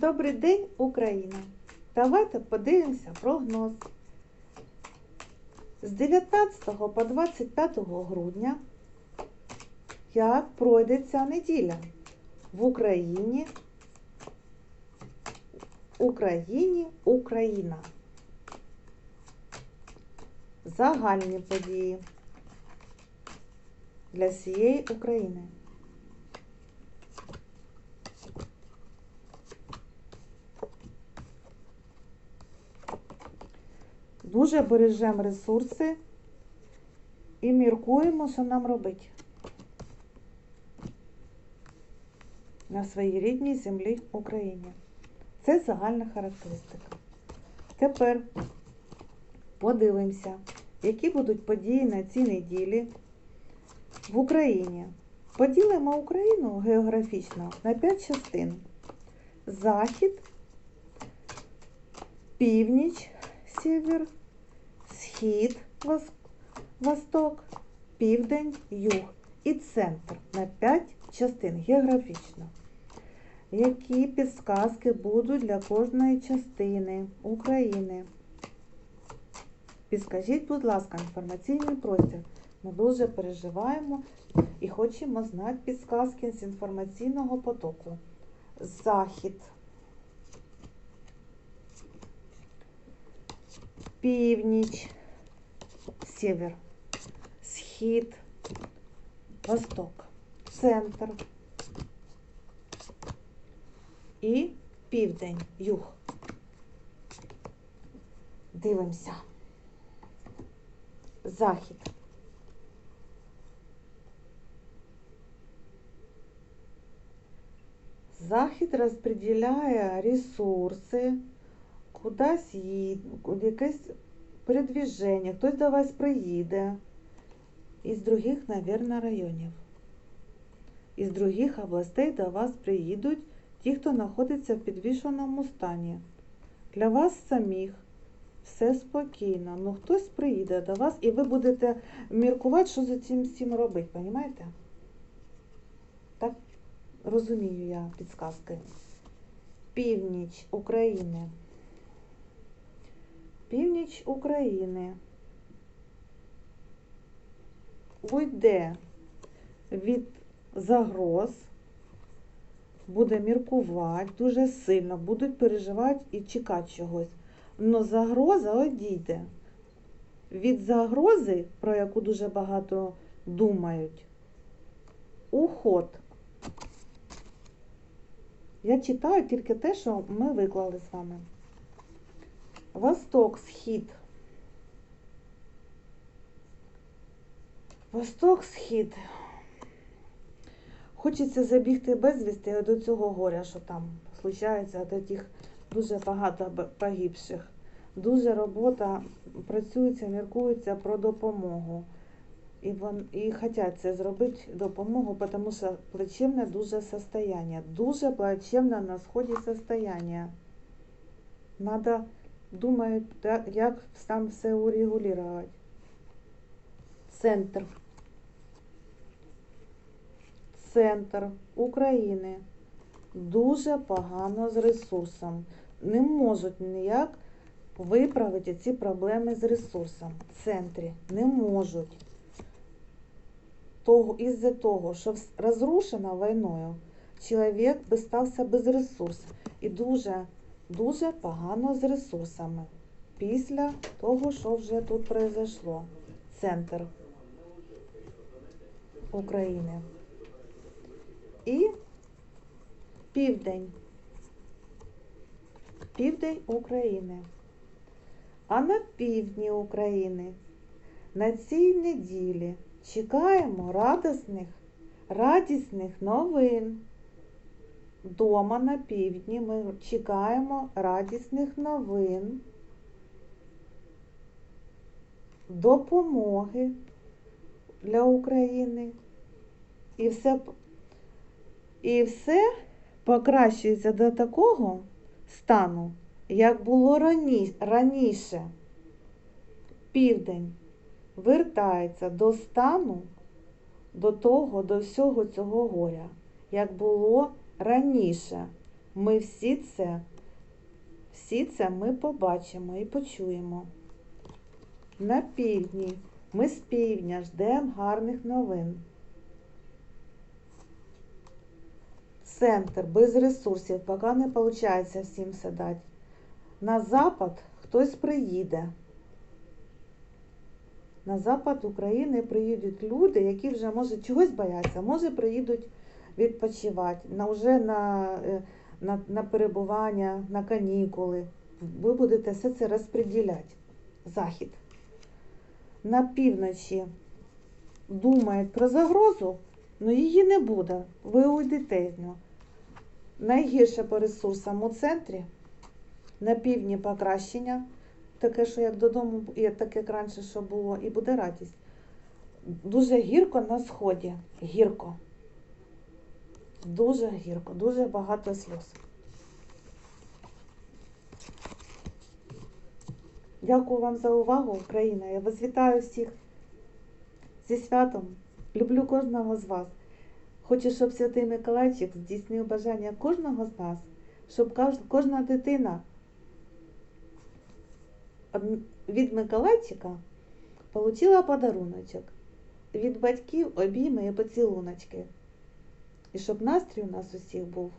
Добрий день, Україна! Давайте подивимося прогноз. З 19 по 25 грудня як пройде ця неділя в Україні, Україні, Україна. Загальні події для всієї України. Дуже бережемо ресурси і міркуємо, що нам робити на своїй рідній землі Україні. Це загальна характеристика. Тепер подивимося, які будуть події на цій неділі в Україні. Поділимо Україну географічно на 5 частин: Захід, північ, север, схід, восток, південь, юг і центр на 5 частин географічно. Які підсказки будуть для кожної частини України? Підскажіть, будь ласка, інформаційний простір. Ми дуже переживаємо і хочемо знати підсказки з інформаційного потоку. Захід. Північ, север, схід, восток, центр і південь, юг. Дивимося. Захід. Захід розподіляє ресурси, кудись їде, якесь передвіження, хтось до вас приїде. Із других, мабуть, районів. Із других областей до вас приїдуть ті, хто знаходиться в підвішеному стані. Для вас самих все спокійно. Ну хтось приїде до вас і ви будете міркувати, що за цим всім робити, розумієте? Так розумію я підсказки. Північ України. Північ України уйде від загроз, буде міркувати дуже сильно, будуть переживати і чекати чогось. Но загроза одійде. Від загрози, про яку дуже багато думають, уход. Я читаю тільки те, що ми виклали з вами. Восток, схід. Восток, схід. Хочеться забігти безвісти до цього горя, що там случається, до тих дуже багато погибших. Дуже робота працюється, міркується про допомогу. І, вон, і хочуть це зробити допомогу, тому що плачевне дуже состояние. Дуже плачевне на сході состояние. Надо думають, як там все урегулювати. Центр. Центр України дуже погано з ресурсом. Не можуть ніяк виправити ці проблеми з ресурсом. В центрі не можуть. Того, із-за того, що розрушена війною, чоловік би стався без ресурсів. І дуже, дуже погано з ресурсами. Після того, що вже тут произошло. Центр України. І південь. Південь України. А на півдні України на цій неділі чекаємо радісних, радісних новин. Дома на півдні ми чекаємо радісних новин, допомоги для України. І все, і все покращується до такого стану, як було рані- раніше. Південь вертається до стану, до того, до всього цього горя, як було раніше. Ми всі це, всі це ми побачимо і почуємо. На півдні. Ми з півдня ждемо гарних новин. Центр без ресурсів, поки не виходить всім все. На запад хтось приїде. На запад України приїдуть люди, які вже може чогось бояться, може приїдуть відпочивати на вже на, е, на, на перебування, на канікули. Ви будете все це розподіляти. Захід. На півночі думають про загрозу, але її не буде. Ви уйдете від нього. Найгірше по ресурсам у центрі, на півдні покращення, таке, що як додому, і так як раніше, що було, і буде радість. Дуже гірко на сході. Гірко. Дуже гірко, дуже багато сльоз. Дякую вам за увагу, Україна. Я вас вітаю всіх зі святом. Люблю кожного з вас. Хочу, щоб Святий Миколайчик здійснив бажання кожного з нас, щоб кожна дитина від Миколайчика отримала подаруночок. Від батьків обійми і поцілуночки. І щоб настрій у нас усіх був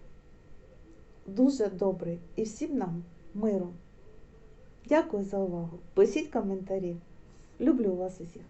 дуже добрий і всім нам миру. Дякую за увагу. Пишіть коментарі. Люблю вас усіх.